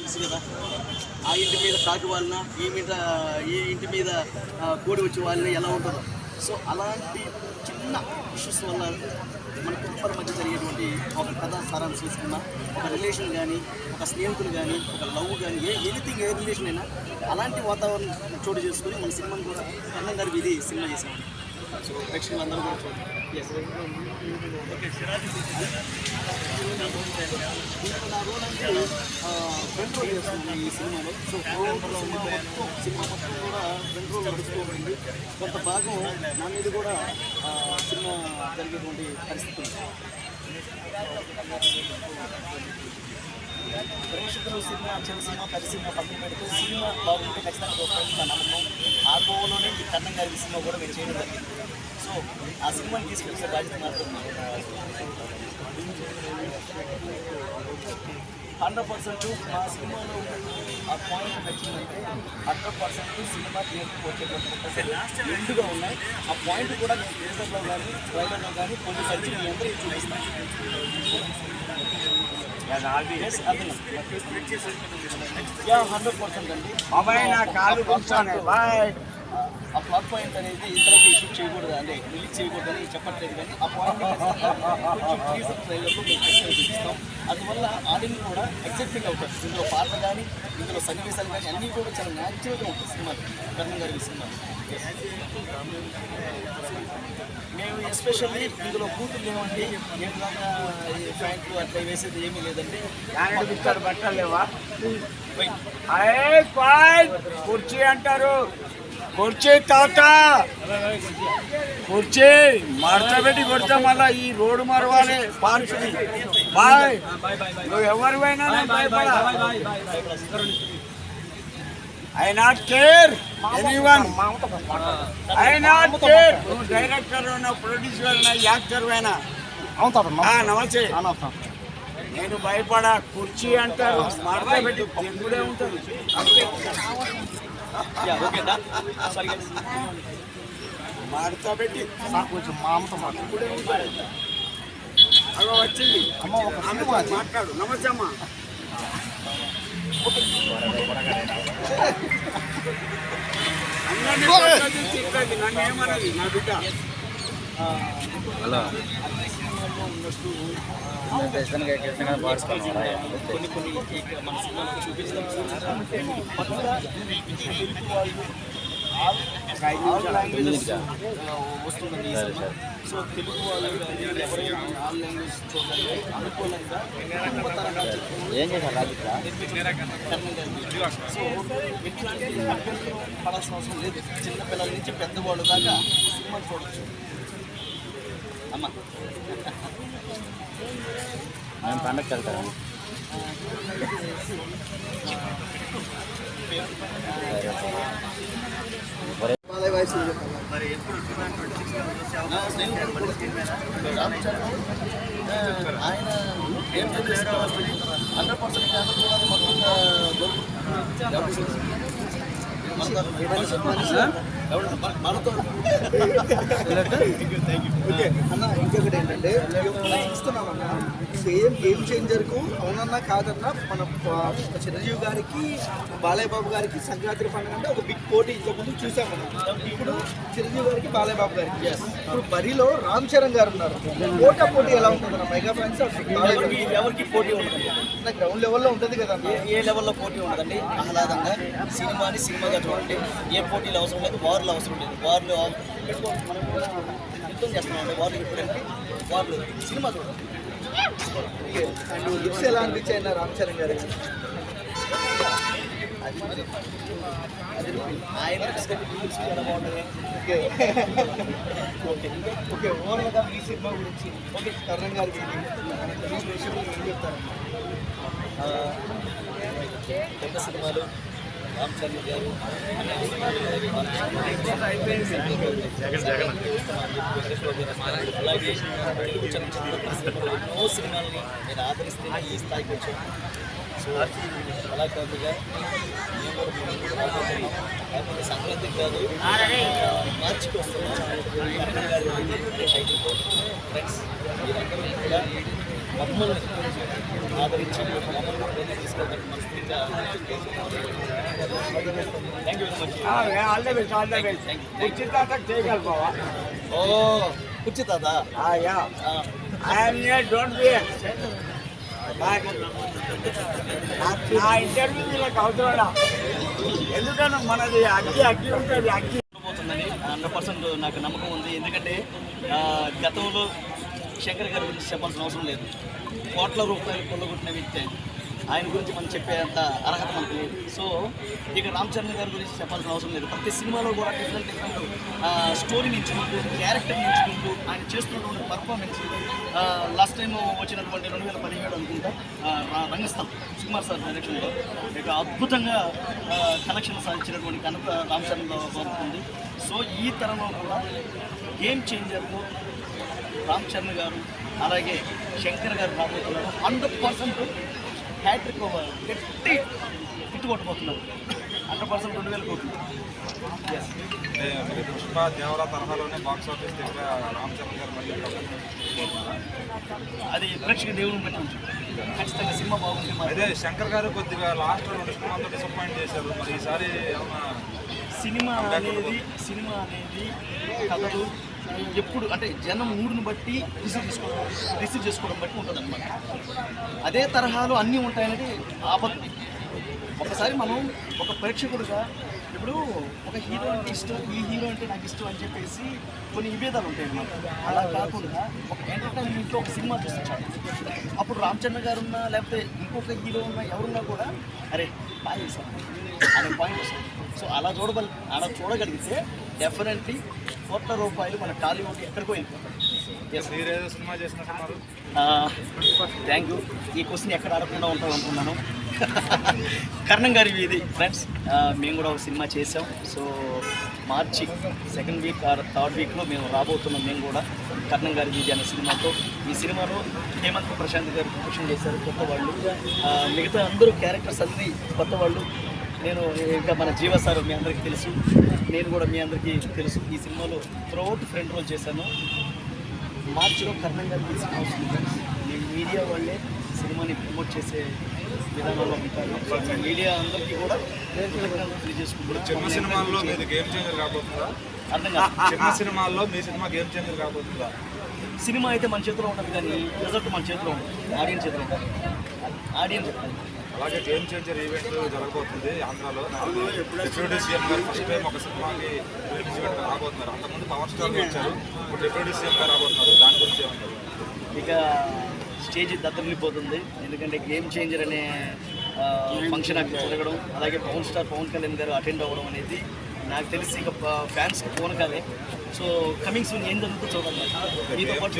తెలుసు కదా? ఆ ఇంటి మీద కాకి వాళ్ళన? ఈ మీద ఈ ఇంటి మీద ఆ, కోడి వాళ్ళని ఎలా ఉంటుందో? సో అలాంటి చిన్న ఇష్యూస్ వల్ల మన కుటుంబాల మధ్య జరిగేటువంటి ఒక కథ సారాన్ని చూసుకున్నా ఒక రిలేషన్ కానీ ఒక స్నేహితులు కానీ ఒక లవ్ కానీ ఏ ఎనీథింగ్ ఏ రిలేషన్ అయినా అలాంటి వాతావరణం చోటు చేసుకుని మన సినిమాని కూడా అన్నం గారి ఇది సినిమా చేసాం. సో ప్రేక్షకులు అందరూ కూడా చూడండి. ఫ్రంట్ రోల్ చేస్తున్నాను ఈ సినిమాలో. సో సినిమా మొత్తం సినిమా మొత్తం కూడా ఫ్రంట్ రోల్ నడుచుకోబడింది కొంత భాగం నా మీద కూడా సినిమా జరిగేటువంటి పరిస్థితి ఉంది. ప్రేక్షకులు సినిమా చిన్న సినిమా పెద్ద సినిమా పక్కన పెడితే సినిమా బాగుంటే ఖచ్చితంగా గొప్పది నా నమ్మకం ఆ గోవలోనే ఈ కన్నం గారి సినిమా కూడా మీరు చేయడం జరిగింది. సో ఆ సినిమాని తీసుకొచ్చే బాధ్యత మాత్రం హండ్రెడ్ పర్సెంట్ మా సినిమాలో ఆ పాయింట్ నచ్చిందంటే హండ్రెడ్ పర్సెంట్ సినిమా థియేటర్కి వచ్చేటువంటి ఎండుగా ఉన్నాయి. ఆ పాయింట్ కూడా నేను థియేటర్లో కానీ ట్రైలర్లో కానీ కొన్ని సర్చి మీ అందరికీ చూపిస్తాను. Yes, అర్థం. 100% అండి బాబాయ్ నా కాలు కూర్చోను బాయ్ ఆ ప్లాట్ పాయింట్ అనేది ఇంతలోకి షూట్ చేయకూడదు అంటే రిలీజ్ చేయకూడదని చెప్పట్లేదు కానీ ఆ పాయింట్ కొంచెం ట్రైలర్లో మేము చూపిస్తాం. అందువల్ల ఆడియన్స్ కూడా ఎక్సైట్మెంట్ అవుతారు. ఇందులో పాటలు కానీ ఇందులో సన్నివేశాలు కానీ అన్నీ కూడా చాలా న్యాచురల్గా ఉంటాయి సినిమా కర్ణం గారి సినిమా మేము ఎస్పెషల్లీ ఇందులో కూతురు లేవండి ఈ ప్యాంట్లు అట్లా వేసేది ఏమీ లేదండి బట్టలు లేవా కుర్చీ అంటారు. కుర్చీ తాత! కుర్చీ! మడత పెట్టి కొడతా మళ్ళా ఈ రోడ్డు మరవాలి పార్కుని. బాయ్! నువ్వు నేను భయపడా? I not care anyone. I not care. నువ్వు డైరెక్టర్ అయినా ప్రొడ్యూసర్ అయినా యాక్టర్ అయినా. ఆ, నమస్తే. నేను భయపడా కుర్చీ అంటారు మడత పెట్టి తిరుగుడే ఉంటుంది యా ఓకే దా. సరిగా మడత పెట్టి కొంచెం మా అమ్మతో మాట్లాడు. అగో వచ్చింది. అమ్మ ఒక మాట్లాడు. నమస్తే అమ్మా. అందరినీ నన్ను ఏమన్నది? నా బిడ్డ. కొన్ని కొన్ని మన సినిమాలో వస్తుందండి సినిమా సో తెలుగు వాళ్ళు కానీ ఎవరైనా ఆల్ లాంగ్వేజ్ చూడాలి అనుకూలంగా కుటుంబ తరంగా ఏం చేశారు? రాజుగా సో ఎట్లాంటి అభ్యంతరం పడాల్సిన అవసరం లేదు. చిన్న పిల్లల నుంచి పెద్దవాళ్ళు దాకా సినిమా చూడొచ్చు. అమ్మ. మేము పండగకి వెళ్తాము మరి ఎప్పుడు ఆయన ఏం చేస్తారు హండ్రెడ్ పర్సెంట్ అన్న ఇంకొకటి ఏంటంటే ఇస్తున్నామన్న సేమ్ గేమ్ చేంజర్కు అవునన్నా కాదన్నా మన చిరంజీవి గారికి బాలయ్య బాబు గారికి సంక్రాంతి పండుగ అంటే ఒక బిగ్ పోటీ ఇంతకుముందు చూసాం మనం ఇప్పుడు చిరంజీవి గారికి బాలయ్య బాబు గారికి ఇప్పుడు బరిలో రామ్ చరణ్ గారు ఉన్నారు పోటా పోటీ ఎలా ఉంటుంది అన్న మెగా ఫ్యాన్స్ ఎవరికి ఎవరికి పోటీ ఉంటుంది గ్రౌండ్ లెవెల్లో ఉంటుంది కదా ఏ- లెవెల్లో పోటీ ఉండదండి? ఆహ్లాదంగా. సినిమాని సినిమాగా చూడండి. ఏ పోటీలు అవసరం లేదు. వార్లు అవసరం లేదు. కూడా యుద్ధం చేస్తున్నాం వార్లు ఎప్పుడంటే వార్లు సినిమా చూడండి అండ్ లిప్స్ ఎలా అనిపించాయి రామ్ చరణ్ గారికి అది అది ఆయన బాగుంటుంది. ఓకే. ఓకే. ఓకే. ఓవరాల్గా మీ సినిమా గురించి ఓకే. కరణ్ గారి ప్రేక్షకులకు ఏం చెప్తారు? పెద్ద సినిమాలు రామ్ గారు అలాగే తెలుగు చలనచిత్ర పరిశ్రమలో ఎన్నో సినిమాలని నేను ఆదరిస్తే ఈ స్థాయికి వచ్చాను. సో కళాకారులుగా మేము కూడా మీ ముందుకు రాబోతున్నాం. కాకపోతే సంక్రాంతికి కాదు మార్చికి వస్తున్నాం ఫ్రెండ్స్ మీరందరూ కూడా మమ్మల్ని ఆదరించి మమ్మల్ని కూడా తీసుకెళ్ళడానికి మనస్ఫూర్తిగా thank you very much all the best all the best ఉచిత చేయగలపావా ఓ కుర్చీ తాత యా ఐఎమ్ డోంట్ బి నా ఇంటర్వ్యూ వీళ్ళకి అవసరం ఎందుకంటే మనది అగ్గి అగ్గి ఉంటుంది అగ్గి. పోతుందని హండ్రెడ్ పర్సెంట్ నాకు నమ్మకం ఉంది. ఎందుకంటే గతంలో శంకర్ గారి గురించి చెప్పాల్సిన అవసరం లేదు. కోట్ల రూపాయలు కొల్లగొట్టిన వ్యక్తి ఆయన. గురించి మనం చెప్పేంత అర్హత మనకు లేదు. సో ఇక రామ్ చరణ్ గారి గురించి చెప్పాల్సిన అవసరం లేదు. ప్రతి సినిమాలో కూడా డిఫరెంట్ డిఫరెంట్ స్టోరీని ఎంచుకుంటూ క్యారెక్టర్ని ఎంచుకుంటూ ఆయన చేస్తున్నటువంటి పర్ఫార్మెన్స్ లాస్ట్ టైం వచ్చినటువంటి రెండు వేల పదిహేడు అనుకుంటా రంగస్థలం సుకుమార్ సార్ డైరెక్షన్లో ఇక అద్భుతంగా కలెక్షన్ సాధించినటువంటి కనుక రామ్ చరణ్ బాబు సో ఈ తరంలో కూడా గేమ్ చేంజర్లో రామ్ చరణ్ గారు అలాగే శంకర్ గారు రాబోతున్నారు. హండ్రెడ్ పర్సెంట్ హ్యాట్రిక్ గట్టి హిట్ కొట్టబోతున్నారు హండ్రెడ్ పర్సెంట్ రెండు వేల కోట్లు. పుష్ప దేవరా తరహాలోనే బాక్స్ ఆఫీస్ దగ్గర రామ్ చరణ్ గారు మళ్ళీ? అది ప్రేక్షక దేవుని బట్టి ఖచ్చితంగా సినిమా బాగుంది అదే శంకర్ గారు కొద్దిగా లాస్ట్ రెండు సినిమాలతో డిసప్పాయింట్ చేశారు. మరి ఈసారి ఏమన్నా సినిమా అనేది సినిమా అనేది కథలు ఎప్పుడు అంటే జనం మూడుని బట్టి రిసీవ్ చేసుకోవడం రిసీవ్ చేసుకోవడం బట్టి ఉంటుంది అనమాట అదే తరహాలో అన్నీ ఉంటాయనేది ఆపత్తి ఒకసారి మనం ఒక ప్రేక్షకుడుగా ఇప్పుడు ఒక హీరో అంటే ఇష్టం ఈ హీరో అంటే నాకు ఇష్టం అని చెప్పేసి కొన్ని విభేదాలు ఉంటాయి అన్నమాట అలా కాకుండా ఒక ఎంటర్టైన్మెంట్లో ఒక సినిమా చూస్తే అప్పుడు రామచంద్ర గారు ఉన్నా లేకపోతే ఇంకొక హీరో ఉన్నా ఎవరున్నా కూడా అరే బాగా చేశారు అనే పాయింట్ వస్తుంది. సో అలా చూడగల అలా చూడగలిగితే డెఫినెట్లీ కోట్ల రూపాయలు మన టాలీవుడ్ ఎక్కడికో వెళ్ళిపోతాయి. సినిమా థ్యాంక్ యూ ఈ క్వశ్చన్ ఎక్కడ అడగకుండా ఉంటాం అనుకున్నాను. కర్ణం గారి ఇది ఫ్రెండ్స్ మేము కూడా ఒక సినిమా చేసాం so March second week or third వీక్లో మేము రాబోతున్నాం మేము కూడా కర్ణం గారి వీధి అనే సినిమాతో. ఈ సినిమాలో హేమంత్ ప్రశాంత్ గారు ప్రొడక్షన్ చేశారు కొత్త వాళ్ళు. మిగతా అందరూ క్యారెక్టర్స్ అన్నీ కొత్త వాళ్ళు. నేను ఇంకా మన జీవ సార్ మీ అందరికీ తెలుసు. నేను కూడా మీ అందరికీ తెలుసు. ఈ సినిమాలో త్రూఅవుట్ ఫ్రంట్ రోల్ చేశాను. మార్చిలో కర్ణం గారు తీసిన అవసరం. మీ మీడియా వాళ్ళే సినిమాని ప్రమోట్ చేసే విధానంలో ఉంటారు. మీడియా అందరికీ కూడా. చిన్న సినిమాల్లో మీది గేమ్ చేంజర్ కాబోతుందా? అర్థం కాదు. సినిమాల్లో మీ సినిమా గేమ్ చేంజర్ కాబోతుందా? సినిమా అయితే మన చేతిలో ఉంటుంది కానీ రిజల్ట్ మన చేతిలో ఉంటుంది. ఆడియన్స్ చేతిలో ఉంటుంది. ఆడియన్స్ అలాగే గేమ్ చేంజర్ ఈవెంట్ జరగబోతుంది ఆంధ్రాలో. డిప్యూటీ సీఎం గారు ఫస్ట్ టైం ఒక సినిమాకి ఈవెంట్ రాబోతున్నారు. అంతకుముందు పవర్ స్టార్ వచ్చారు. ఇప్పుడు డిప్యూటీ సీఎం గారు రాబోతున్నారు. దాని గురించి ఏమంటారు? ఇక స్టేజ్ దత్తరిల్లిపోతుంది ఎందుకంటే గేమ్ చేంజర్ అనే ఫంక్షన్ అక్కడ జరగడం అలాగే పవన్ స్టార్ పవన్ కళ్యాణ్ గారు అటెండ్ అవ్వడం అనేది నాకు తెలిసి ఇక ఫ్యాన్స్కి ఫోన్ కాదే. సో కమింగ్ సూన్ ఏం జరుగుతుందో చూడాలి మీతో పాటు